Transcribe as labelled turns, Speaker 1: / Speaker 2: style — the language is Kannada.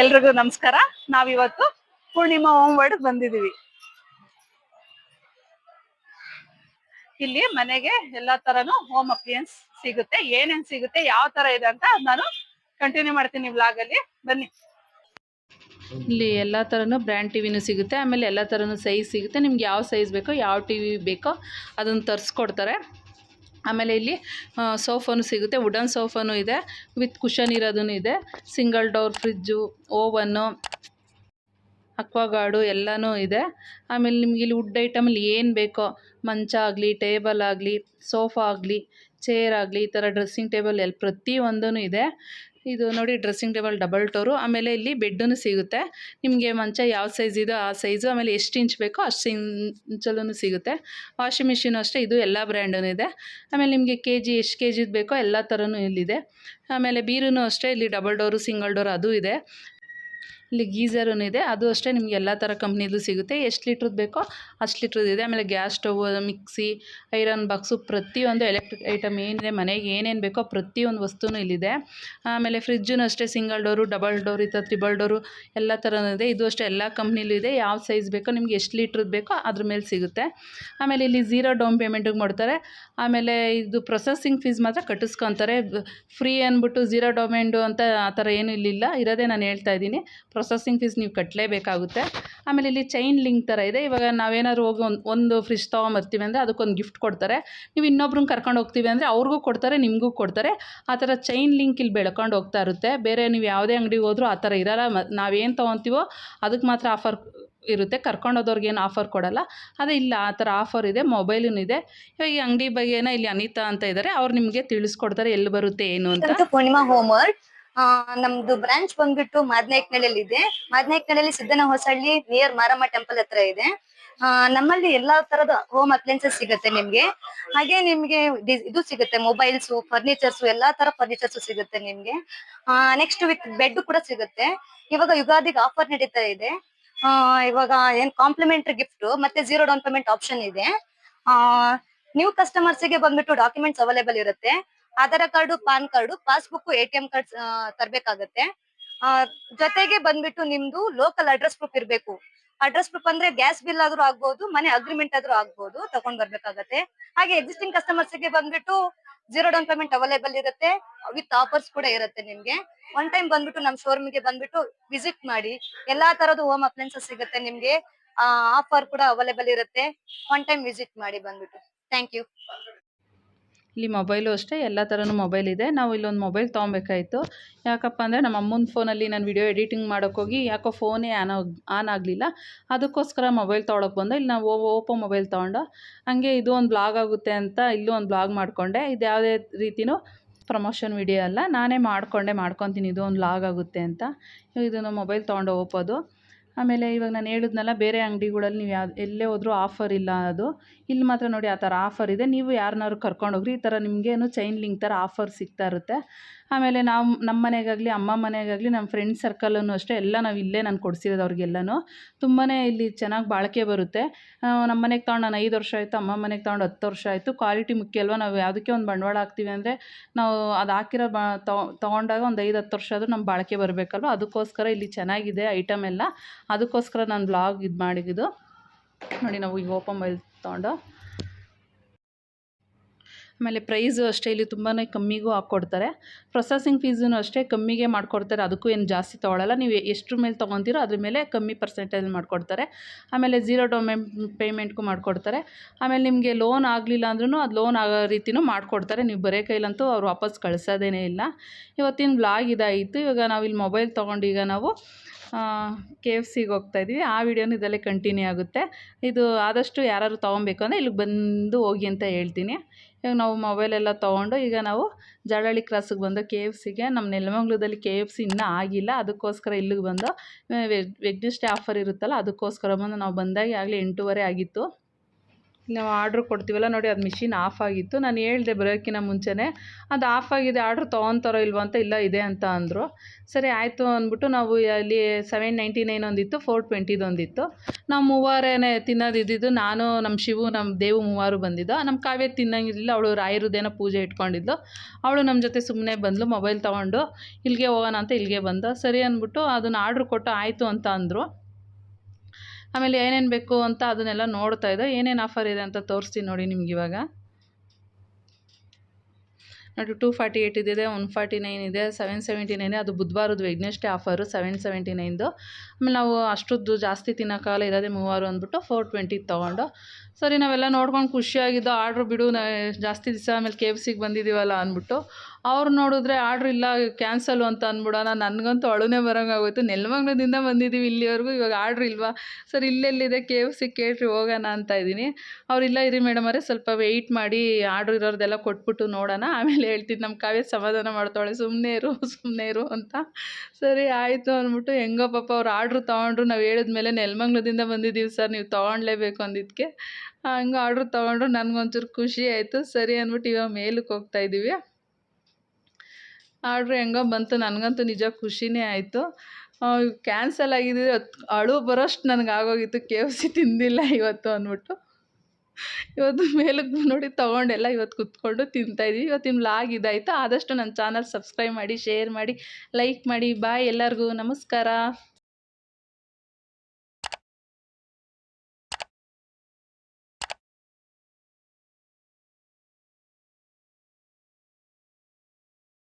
Speaker 1: ಎಲ್ರಿಗೂ ನಮಸ್ಕಾರ. ನಾವಿವತ್ತು ಪೂರ್ಣಿಮಾ ಹೋಮ್ ವರ್ಡ್ ಬಂದಿದೀವಿ ಇಲ್ಲಿ ಮನೆಗೆ ಎಲ್ಲಾ ತರನು ಹೋಮ್ ಅಪ್ಲಿಯನ್ಸ್ ಸಿಗುತ್ತೆ, ಏನೇನ್ ಸಿಗುತ್ತೆ, ಯಾವ ತರ ಇದೆ ಅಂತ ನಾನು ಕಂಟಿನ್ಯೂ ಮಾಡ್ತೀನಿ ಬ್ಲಾಗ್ ಅಲ್ಲಿ. ಬನ್ನಿ.
Speaker 2: ಇಲ್ಲಿ ಎಲ್ಲ ಥರನೂ ಬ್ರ್ಯಾಂಡ್ ಟಿ ವಿನೂ ಸಿಗುತ್ತೆ. ಆಮೇಲೆ ಎಲ್ಲ ಥರನೂ ಸೈಜ್ ಸಿಗುತ್ತೆ. ನಿಮ್ಗೆ ಯಾವ ಸೈಜ್ ಬೇಕೋ ಯಾವ ಟಿ ವಿ ಬೇಕೋ ಅದನ್ನು ತರಿಸ್ಕೊಡ್ತಾರೆ. ಆಮೇಲೆ ಇಲ್ಲಿ ಸೋಫಾನು ಸಿಗುತ್ತೆ. ವುಡನ್ ಸೋಫಾನು ಇದೆ. ವಿತ್ ಕುಷನ್ ಇರೋದೂ ಇದೆ. Single door fridge oven Aquaguard ಎಲ್ಲನೂ ಇದೆ. ಆಮೇಲೆ ನಿಮ್ಗೆ ಇಲ್ಲಿ ವುಡ್ ಐಟಮಲ್ಲಿ ಏನು ಬೇಕೋ, ಮಂಚ ಆಗಲಿ ಟೇಬಲ್ ಆಗಲಿ ಸೋಫಾ ಆಗಲಿ ಚೇರ್ ಆಗಲಿ, ಈ ಥರ ಡ್ರೆಸ್ಸಿಂಗ್ ಟೇಬಲ್ ಎಲ್ಲಿ ಪ್ರತಿಯೊಂದೂ ಇದೆ. ಇದು ನೋಡಿ, ಡ್ರೆಸ್ಸಿಂಗ್ ಟೇಬಲ್ ಡಬಲ್ ಟೋರು. ಆಮೇಲೆ ಇಲ್ಲಿ ಬೆಡ್ಡೂ ಸಿಗುತ್ತೆ. ನಿಮಗೆ ಮಂಚ ಯಾವ ಸೈಜ್ ಇದೋ ಆ ಸೈಜು, ಆಮೇಲೆ ಎಷ್ಟು ಇಂಚ್ ಬೇಕೋ ಅಷ್ಟು ಇಂಚಲ್ಲೂ ಸಿಗುತ್ತೆ. ವಾಷಿಂಗ್ ಮಿಷಿನು ಅಷ್ಟೇ, ಇದು ಎಲ್ಲ ಬ್ರ್ಯಾಂಡೂ ಇದೆ. ಆಮೇಲೆ ನಿಮಗೆ ಕೆ ಜಿ ಎಷ್ಟು ಕೆ ಜಿದು ಬೇಕೋ ಎಲ್ಲ ಥರನೂ ಇಲ್ಲಿದೆ. ಆಮೇಲೆ ಬೀರೂ ಅಷ್ಟೇ, ಇಲ್ಲಿ ಡಬಲ್ ಡೋರು, ಸಿಂಗಲ್ ಡೋರ್ ಅದು ಇದೆ. ಇಲ್ಲಿ ಗೀಝರೂ ಇದೆ. ಅದು ಅಷ್ಟೇ ನಿಮ್ಗೆ ಎಲ್ಲ ಥರ ಕಂಪ್ನಿದು ಸಿಗುತ್ತೆ. ಎಷ್ಟು ಲೀಟ್ರದ್ದು ಬೇಕೋ ಅಷ್ಟು ಲೀಟ್ರದ್ದು ಇದೆ. ಆಮೇಲೆ gas stove, mixie, iron box ಪ್ರತಿಯೊಂದು ಎಲೆಕ್ಟ್ರಿಕ್ ಐಟಮ್ ಏನಿದೆ, ಮನೆಗೆ ಏನೇನು ಬೇಕೋ ಪ್ರತಿಯೊಂದು ವಸ್ತುನೂ ಇಲ್ಲಿದೆ. ಆಮೇಲೆ ಫ್ರಿಜ್ಜೂ ಅಷ್ಟೇ, ಸಿಂಗಲ್ ಡೋರು, ಡಬಲ್ ಡೋರ್ ಈ ಥರ ತ್ರಿಬಲ್ ಡೋರು ಎಲ್ಲ ಥರನೂ ಇದೆ. ಇದು ಅಷ್ಟೇ ಎಲ್ಲ ಕಂಪ್ನಿಲೂ ಇದೆ. ಯಾವ ಸೈಜ್ ಬೇಕೋ ನಿಮ್ಗೆ ಎಷ್ಟು ಲೀಟ್ರದ್ದು ಬೇಕೋ ಅದ್ರ ಮೇಲೆ ಸಿಗುತ್ತೆ. ಆಮೇಲೆ ಇಲ್ಲಿ ಝೀರೋ ಡೌನ್ ಪೇಮೆಂಟಿಗೆ ಮಾಡ್ತಾರೆ. ಆಮೇಲೆ ಇದು ಪ್ರೊಸೆಸಿಂಗ್ ಫೀಸ್ ಮಾತ್ರ ಕಟ್ಟಿಸ್ಕೊತಾರೆ. ಫ್ರೀ ಅಂದ್ಬಿಟ್ಟು ಝೀರೋ ಡೌಮೆಂಡು ಅಂತ ಆ ಥರ ಏನೂ ಇಲ್ಲಿಲ್ಲ. ಇರೋದೇ ನಾನು ಹೇಳ್ತಾ ಇದ್ದೀನಿ. ಪ್ರೊಸೆಸಿಂಗ್ ಫೀಸ್ ನೀವು ಕಟ್ಟಲೇಬೇಕಾಗುತ್ತೆ ಆಮೇಲೆ ಇಲ್ಲಿ ಚೈನ್ ಲಿಂಕ್ ಥರ ಇದೆ. ಇವಾಗ ನಾವೇನಾದ್ರು ಹೋಗಿ ಒಂದು ಒಂದು ಫ್ರಿಜ್ ತೊಗೊಂಬರ್ತೀವಿ ಅಂದರೆ ಅದಕ್ಕೊಂದು ಗಿಫ್ಟ್ ಕೊಡ್ತಾರೆ. ನೀವು ಇನ್ನೊಬ್ರನ್ನ ಕರ್ಕೊಂಡು ಹೋಗ್ತೀವಿ ಅಂದರೆ ಅವ್ರಿಗೂ ಕೊಡ್ತಾರೆ, ನಿಮಗೂ ಕೊಡ್ತಾರೆ. ಆ ಥರ ಚೈನ್ ಲಿಂಕ್ ಇಲ್ಲಿ ಬೆಳ್ಕೊಂಡು ಹೋಗ್ತಾ ಇರುತ್ತೆ. ಬೇರೆ ನೀವು ಯಾವುದೇ ಅಂಗಡಿಗೆ ಹೋದರೂ ಆ ಥರ ಇರಲ್ಲ. ನಾವೇನು ತೊಗೊತೀವೋ ಅದಕ್ಕೆ ಮಾತ್ರ ಆಫರ್ ಇರುತ್ತೆ. ಕರ್ಕೊಂಡೋದವ್ರಿಗೆ ಏನು ಆಫರ್ ಕೊಡಲ್ಲ. ಅದೇ ಇಲ್ಲ, ಆ ಥರ ಆಫರ್ ಇದೆ ಮೊಬೈಲೂ ಇದೆ. ಈ ಅಂಗಡಿ ಬಗ್ಗೆನ ಇಲ್ಲಿ ಅನಿತಾ ಅಂತ ಇದ್ದಾರೆ ಅವ್ರು ನಿಮಗೆ ತಿಳಿಸ್ಕೊಡ್ತಾರೆ ಎಲ್ಲಿ ಬರುತ್ತೆ, ಏನು ಅಂತ.
Speaker 3: ಪೂರ್ಣಿಮಾ ಹೋಮ್ವರ್ಕ್ ಆ, ನಮ್ದು ಬ್ರಾಂಚ್ ಬಂದ್ಬಿಟ್ಟು ಮಾದನಾಯಕನಹಳ್ಳಿ ಇದೆ ಮಾದನಾಯಕನಹಳ್ಳಿ ಸಿದ್ದನ ಹೊಸಳ್ಳಿ ನಿಯರ್ ಮಾರಮ್ಮ ಟೆಂಪಲ್ ಹತ್ರ ಇದೆ. ಆ, ನಮ್ಮಲ್ಲಿ ಎಲ್ಲಾ ತರದ ಹೋಮ್ ಅಪ್ಲೈನ್ಸಸ್ ಸಿಗುತ್ತೆ ನಿಮ್ಗೆ. ಹಾಗೆ ನಿಮ್ಗೆ ಇದು ಸಿಗುತ್ತೆ ಮೊಬೈಲ್ಸ್ ಫರ್ನಿಚರ್ಸ್ ಎಲ್ಲಾ ತರ ಫರ್ನಿಚರ್ಸ್ ಸಿಗುತ್ತೆ ನಿಮ್ಗೆ. ಆ ನೆಕ್ಸ್ಟ್ ವಿತ್ ಬೆಡ್ ಕೂಡ ಸಿಗುತ್ತೆ. ಇವಾಗ ಯುಗಾದಿಗೆ ಆಫರ್ ನಡೀತಾ ಇದೆ. ಆ, ಇವಾಗ ಏನ್ ಕಾಂಪ್ಲಿಮೆಂಟರಿ ಗಿಫ್ಟ್ ಮತ್ತೆ ಜೀರೋ ಡೌನ್ ಪೇಮೆಂಟ್ ಆಪ್ಷನ್ ಇದೆ. ಆ ನ್ಯೂ ಕಸ್ಟಮರ್ಸ್ಗೆ ಬಂದ್ಬಿಟ್ಟು ಡಾಕ್ಯುಮೆಂಟ್ಸ್ ಅವೈಲೇಬಲ್ ಇರುತ್ತೆ. Aadhaar card, PAN card passbook A T M card ತರಬೇಕಾಗತ್ತೆ. ಜೊತೆಗೆ ಬಂದ್ಬಿಟ್ಟು ನಿಮ್ದು ಲೋಕಲ್ ಅಡ್ರೆಸ್ ಪ್ರೂಫ್ ಇರ್ಬೇಕು. ಅಡ್ರೆಸ್ ಪ್ರೂಫ್ ಅಂದ್ರೆ ಗ್ಯಾಸ್ ಬಿಲ್ ಆದ್ರೂ ಆಗ್ಬಹುದು ಮನೆ ಅಗ್ರಿಮೆಂಟ್ ಆದ್ರೂ ಆಗ್ಬಹುದು ತಗೊಂಡ್ ಬರ್ಬೇಕಾಗತ್ತೆ. ಹಾಗೆ ಎಕ್ಸಿಸ್ಟಿಂಗ್ ಕಸ್ಟಮರ್ಸ್ಗೆ ಬಂದ್ಬಿಟ್ಟು ಜೀರೋ ಡೌನ್ ಪೇಮೆಂಟ್ ಅವೈಲೇಬಲ್ ಇರುತ್ತೆ ವಿತ್ ಆಫರ್ಸ್ ಕೂಡ ಇರುತ್ತೆ ನಿಮ್ಗೆ. ಒನ್ ಟೈಮ್ ಬಂದ್ಬಿಟ್ಟು ನಮ್ ಶೋರೂಮ್ಗೆ ಬಂದ್ಬಿಟ್ಟು ವಿಸಿಟ್ ಮಾಡಿ, ಎಲ್ಲಾ ತರದ್ದು ಹೋಮ್ ಅಪ್ಲೈನ್ಸಸ್ ಸಿಗುತ್ತೆ ನಿಮ್ಗೆ ಆಫರ್ ಕೂಡ ಅವೈಲೇಬಲ್ ಇರುತ್ತೆ. ಒನ್ ಟೈಮ್ ವಿಸಿಟ್ ಮಾಡಿ ಬಂದ್ಬಿಟ್ಟು. ಥ್ಯಾಂಕ್ ಯು
Speaker 2: ಇಲ್ಲಿ ಮೊಬೈಲು ಅಷ್ಟೇ, ಎಲ್ಲ ಥರನೂ ಮೊಬೈಲ್ ಇದೆ. ನಾವು ಇಲ್ಲೊಂದು ಮೊಬೈಲ್ ತೊಗೊಬೇಕಾಯಿತು. ಯಾಕಪ್ಪ ಅಂದರೆ ನಮ್ಮ ಅಮ್ಮನ ಫೋನಲ್ಲಿ ನಾನು ವಿಡಿಯೋ ಎಡಿಟಿಂಗ್ ಮಾಡೋಕ್ಕೋಗಿ ಯಾಕೋ ಫೋನೇ ಆನ್ ಆನ್ ಆಗಲಿಲ್ಲ. ಅದಕ್ಕೋಸ್ಕರ ಮೊಬೈಲ್ ತೊಗೊಳಕ್ಕೆ ಬಂದೆ. ಇಲ್ಲಿ ನಾವು ಓಪೋ ಮೊಬೈಲ್ ತೊಗೊಂಡು, ಹಂಗೆ ಇದು ಒಂದು ಬ್ಲಾಗ್ ಆಗುತ್ತೆ ಅಂತ ಇಲ್ಲೂ ಒಂದು ಬ್ಲಾಗ್ ಮಾಡಿಕೊಂಡೆ. ಇದು ಯಾವುದೇ ರೀತಿಯೂ ಪ್ರಮೋಷನ್ ವಿಡಿಯೋ ಅಲ್ಲ. ನಾನೇ ಮಾಡಿಕೊಂಡೆ, ಮಾಡ್ಕೊತೀನಿ, ಇದು ಒಂದು ಲಾಗ್ ಆಗುತ್ತೆ ಅಂತ. ಇದನ್ನು ಮೊಬೈಲ್ ತೊಗೊಂಡು ಓಪೋದು ಆಮೇಲೆ ಇವಾಗ ನಾನು ಹೇಳಿದ್ನಲ್ಲ, ಬೇರೆ ಅಂಗಡಿಗಳಲ್ಲಿ ನೀವು ಯಾವ್ದು ಎಲ್ಲೇ ಹೋದರೂ ಆಫರ್ ಇಲ್ಲ ಅದು. ಇಲ್ಲಿ ಮಾತ್ರ ನೋಡಿ ಆ ಥರ ಆಫರ್ ಇದೆ. ನೀವು ಯಾರನ್ನಾದ್ರು ಕರ್ಕೊಂಡೋಗ್ರಿ ಈ ಥರ ನಿಮಗೇನು ಚೈನ್ ಲಿಂಕ್ ಥರ ಆಫರ್ ಸಿಗ್ತಾ ಇರುತ್ತೆ. ಆಮೇಲೆ ನಾವು ನಮ್ಮ ಮನೆಗಾಗಲಿ, ಅಮ್ಮ ಮನೆಗಾಗಲಿ ನಮ್ಮ ಫ್ರೆಂಡ್ ಸರ್ಕಲನ್ನು ಅಷ್ಟೇ ಎಲ್ಲ ನಾವು ಇಲ್ಲೇ ನಾನು ಕೊಡಿಸಿರೋದು ಅವ್ರಿಗೆಲ್ಲನೂ. ತುಂಬಾ ಇಲ್ಲಿ ಚೆನ್ನಾಗಿ ಬಾಳಿಕೆ ಬರುತ್ತೆ. ನಮ್ಮ ಮನೆಗೆ ತಗೊಂಡು ನಾನು ಐದು ವರ್ಷ ಆಯಿತು, ಅಮ್ಮ ಮನೆಗೆ ತೊಗೊಂಡು ಹತ್ತು ವರ್ಷ ಆಯಿತು. ಕ್ವಾಲಿಟಿ ಮುಖ್ಯ ಅಲ್ವಾ? ನಾವು ಯಾವುದಕ್ಕೆ ಒಂದು ಬಂಡವಾಳ ಹಾಕ್ತೀವಿ ಅಂದರೆ, ನಾವು ಅದು ಹಾಕಿರೋ ಬ ತೊಗೊಂಡಾಗ ಒಂದು ಐದು ಹತ್ತು ವರ್ಷ ಆದರೂ ನಮ್ಮ ಬಾಳಿಕೆ ಬರಬೇಕಲ್ವ? ಅದಕ್ಕೋಸ್ಕರ ಇಲ್ಲಿ ಚೆನ್ನಾಗಿದೆ ಐಟಮ್ ಎಲ್ಲ. ಅದಕ್ಕೋಸ್ಕರ ನಾನು ಬ್ಲಾಗ್ ಇದು ಮಾಡಿದ್ದು. ನೋಡಿ ನಾವು ಈಗ ಓಪನ್ ಮೊಬೈಲ್ ತೊಗೊಂಡು. ಆಮೇಲೆ ಪ್ರೈಸು ಅಷ್ಟೇ ಇಲ್ಲಿ ತುಂಬಾ ಕಮ್ಮಿಗೂ ಹಾಕ್ಕೊಡ್ತಾರೆ ಪ್ರೊಸೆಸಿಂಗ್ ಫೀಸೂ ಅಷ್ಟೇ ಕಮ್ಮಿಗೆ ಮಾಡಿಕೊಡ್ತಾರೆ. ಅದಕ್ಕೂ ಏನು ಜಾಸ್ತಿ ತೊಗೊಳಲ್ಲ. ನೀವು ಎಷ್ಟ್ರ ಮೇಲೆ ತೊಗೊತೀರೋ ಅದ್ರ ಮೇಲೆ ಕಮ್ಮಿ ಪರ್ಸೆಂಟೇಜ್ ಮಾಡಿಕೊಡ್ತಾರೆ. ಆಮೇಲೆ ಝೀರೋ ಡೌನ್ ಪೇಮೆಂಟ್ಗೂ ಮಾಡಿಕೊಡ್ತಾರೆ. ಆಮೇಲೆ ನಿಮಗೆ ಲೋನ್ ಆಗಲಿಲ್ಲ ಅಂದ್ರೂ ಅದು ಲೋನ್ ಆಗೋ ರೀತಿನೂ ಮಾಡಿಕೊಡ್ತಾರೆ. ನೀವು ಬರೇ ಕೈಲಂತೂ ಅವ್ರು ವಾಪಸ್ ಕಳಿಸೋದೇನೇ ಇಲ್ಲ. ಇವತ್ತಿನ ಬ್ಲಾಗ್ ಇದಾಯಿತು. ಇವಾಗ ನಾವು ಮೊಬೈಲ್ ತೊಗೊಂಡು ಈಗ ನಾವು ಕೆ ಎಫ್ ಸಿಗೆ ಹೋಗ್ತಾಯಿದ್ವಿ ಆ ವಿಡಿಯೋನು ಇದರಲ್ಲೇ ಕಂಟಿನ್ಯೂ ಆಗುತ್ತೆ. ಇದು ಆದಷ್ಟು ಯಾರಾದ್ರು ತೊಗೊಬೇಕು ಅಂದರೆ ಇಲ್ಲಿಗೆ ಬಂದು ಹೋಗಿ ಅಂತ ಹೇಳ್ತೀನಿ. ಇವಾಗ ನಾವು ಮೊಬೈಲೆಲ್ಲ ತೊಗೊಂಡು ಈಗ ನಾವು ಜಳಹಳ್ಳಿ ಕ್ರಾಸಿಗೆ ಬಂದು ಕೆ ಎಫ್ ಸಿಗೆ ನಮ್ಮ ನೆಲಮಂಗ್ಲದಲ್ಲಿ ಕೆ ಎಫ್ ಸಿ ಇನ್ನೂ ಆಗಿಲ್ಲ. ಅದಕ್ಕೋಸ್ಕರ ಇಲ್ಲಿಗೆ ಬಂದು ವೆಜ್ ವೆಡ್ನೆಸ್ಡೇ ಆಫರ್ ಇರುತ್ತಲ್ಲ, ಅದಕ್ಕೋಸ್ಕರ ಬಂದು ನಾವು ಬಂದಾಗ ಆಗಲೇ ಎಂಟೂವರೆ ಆಗಿತ್ತು. ನಾವು ಆರ್ಡ್ರ್ ಕೊಡ್ತೀವಲ್ಲ ನೋಡಿ, ಅದು ಮಿಷಿನ್ ಆಫ್ ಆಗಿತ್ತು. ನಾನು ಹೇಳಿದೆ ಬರೋಕ್ಕಿಂತ ಮುಂಚೆನೇ, ಅದು ಆಫ್ ಆಗಿದೆ, ಆರ್ಡ್ರ್ ತೊಗೊತಾರೋ ಇಲ್ವೋ ಅಂತ ಇಲ್ಲ, ಇದೆ ಅಂತ ಅಂದರು. ಸರಿ, ಆಯಿತು ಅಂದ್ಬಿಟ್ಟು ನಾವು ಅಲ್ಲಿ ಸೆವೆನ್ ನೈಂಟಿ ನೈನ್ ಒಂದಿತ್ತು ಫೋರ್ ಟ್ವೆಂಟಿದು ಒಂದಿತ್ತು. ನಾವು ಮೂವಾರೇ ತಿನ್ನೋದು ಇದ್ದಿದ್ದು, ನಾನು, ನಮ್ಮ ಶಿವು, ನಮ್ಮ ದೇವು ಮೂವರು ಬಂದಿದ್ದು. ನಮ್ಮ ಕಾವ್ಯ ತಿನ್ನಂಗಿರಲಿಲ್ಲ, ಅವಳು ರಾಯರದ್ದೇನೋ ಪೂಜೆ ಇಟ್ಕೊಂಡಿದ್ದು ಅವಳು ನಮ್ಮ ಜೊತೆ ಸುಮ್ಮನೆ ಬಂದಳು ಮೊಬೈಲ್ ತೊಗೊಂಡು, ಇಲ್ಲಿಗೆ ಹೋಗೋಣ ಅಂತ ಇಲ್ಲಿಗೆ ಬಂದ. ಸರಿ ಅಂದ್ಬಿಟ್ಟು ಅದನ್ನು ಆರ್ಡ್ರ್ ಕೊಟ್ಟು ಆಯಿತು ಅಂತ ಅಂದರು. ಆಮೇಲೆ ಏನೇನು ಬೇಕು ಅಂತ ಅದನ್ನೆಲ್ಲ ನೋಡ್ತಾ ಇದ್ದೆ. ಏನೇನು ಆಫರ್ ಇದೆ ಅಂತ ತೋರಿಸ್ತೀನಿ ನೋಡಿ ನಿಮ್ಗೆ ಇವಾಗ. ನೋಡಿ ಟೂ ಫಾರ್ಟಿ ಏಯ್ಟ್ ಇದೆ ಒನ್ ಫಾರ್ಟಿ ನೈನ್ ಇದೆ ಸೆವೆನ್ ಸೆವೆಂಟಿ ನೈನ್ ಅದು ಬುಧವಾರದ ವೆಗ್ನೆಸ್ಡೇ ಆಫರು ಸೆವೆನ್ ಸೆವೆಂಟಿ ನೈನ್ದು ಆಮೇಲೆ ನಾವು ಅಷ್ಟೊಂದು ಜಾಸ್ತಿ ತಿನ್ನೋಕ್ಕಾಗಲ್ಲ ಇರೋದೆ ಮೂವಾರು ಅಂದ್ಬಿಟ್ಟು ಫೋರ್ ಟ್ವೆಂಟಿ ತೊಗೊಂಡು. ಸರಿ, ನಾವೆಲ್ಲ ನೋಡ್ಕೊಂಡು ಖುಷಿಯಾಗಿದ್ದು, ಆರ್ಡ್ರ್ ಬಿಡು, ನಾ ಜಾಸ್ತಿ ದಿವಸ ಆಮೇಲೆ ಕೆ ಎಫ್ ಸಿಗೆ ಬಂದಿದ್ದೀವಲ್ಲ ಅಂದ್ಬಿಟ್ಟು. ಅವ್ರು ನೋಡಿದ್ರೆ, ಆರ್ಡ್ರ್ ಇಲ್ಲ ಕ್ಯಾನ್ಸಲು ಅಂತ ಅಂದ್ಬಿಡೋಣ. ನನಗಂತೂ ಅಳುನೇ ಬರೋಂಗಾಗೋಯ್ತು. ನೆಲಮಂಗ್ಲದಿಂದ ಬಂದಿದ್ದೀವಿ ಇಲ್ಲಿವರೆಗೂ, ಇವಾಗ ಆರ್ಡ್ರ್ ಇಲ್ವಾ? ಸರ್, ಇಲ್ಲೆಲ್ಲಿದೆ? ಕೆ ಎಫ್ ಸಿ ಕೇಳ್ರಿ, ಹೋಗೋಣ ಅಂತ ಇದ್ದೀನಿ. ಅವ್ರು, ಇಲ್ಲ, ಇರಿ ಮೇಡಮ್ ಅವರೇ, ಸ್ವಲ್ಪ ವೆಯ್ಟ್ ಮಾಡಿ, ಆರ್ಡ್ರ್ ಇರೋರ್ದೆಲ್ಲ ಕೊಟ್ಬಿಟ್ಟು ನೋಡೋಣ. ಆಮೇಲೆ ಹೇಳ್ತೀನಿ ನಮ್ಮ ಕಾವ್ಯ ಸಮಾಧಾನ ಮಾಡ್ತಾಳೆ ಸುಮ್ಮನೆ ಇರು ಸುಮ್ಮನೆ ಇರು ಅಂತ. ಸರಿ, ಆಯಿತು ಅಂದ್ಬಿಟ್ಟು ಹೆಂಗೋ ಪಾಪ ಅವ್ರು ಆರ್ಡ್ರ್ ತೊಗೊಂಡ್ರು, ನಾವು ಹೇಳಿದ್ಮೇಲೆ ನೆಲಮಂಗ್ಲದಿಂದ ಬಂದಿದ್ದೀವಿ ಸರ್, ನೀವು ತೊಗೊಳ್ಲೇಬೇಕು ಅಂದಿದ್ದಕ್ಕೆ ಹಂಗೆ ಆರ್ಡ್ರ್ ತೊಗೊಂಡ್ರು, ನನಗೊಂಚೂರು ಖುಷಿ ಆಯಿತು. ಸರಿ ಅಂದ್ಬಿಟ್ಟು ಇವಾಗ ಮೇಲಕ್ಕೆ ಹೋಗ್ತಾ ಇದ್ದೀವಿ ಆರ್ಡ್ರ್ ಹೆಂಗೋ ಬಂತು, ನನಗಂತೂ ನಿಜ ಖುಷಿನೇ ಆಯಿತು. ಕ್ಯಾನ್ಸಲ್ ಆಗಿದ್ದರೆ ಅಳು ಬರೋಷ್ಟು ನನಗೆ ಆಗೋಗಿತ್ತು ಕೆ ಸಿ ತಿಂದಿಲ್ಲ ಇವತ್ತು ಅಂದ್ಬಿಟ್ಟು. ಇವತ್ತು ಮೇಲಕ್ಕೆ ನೋಡಿ ತೊಗೊಂಡೆಲ್ಲ ಇವತ್ತು ಕುತ್ಕೊಂಡು ತಿಂತಾಯಿದ್ವಿ ನಿಮ್ಮ ಲಾಗ್ ಇದಾಯಿತು? ಆದಷ್ಟು ನನ್ನ ಚಾನಲ್ ಸಬ್ಸ್ಕ್ರೈಬ್ ಮಾಡಿ, ಶೇರ್ ಮಾಡಿ, ಲೈಕ್ ಮಾಡಿ. ಬಾಯ್ ಎಲ್ಲರಿಗೂ. ನಮಸ್ಕಾರ.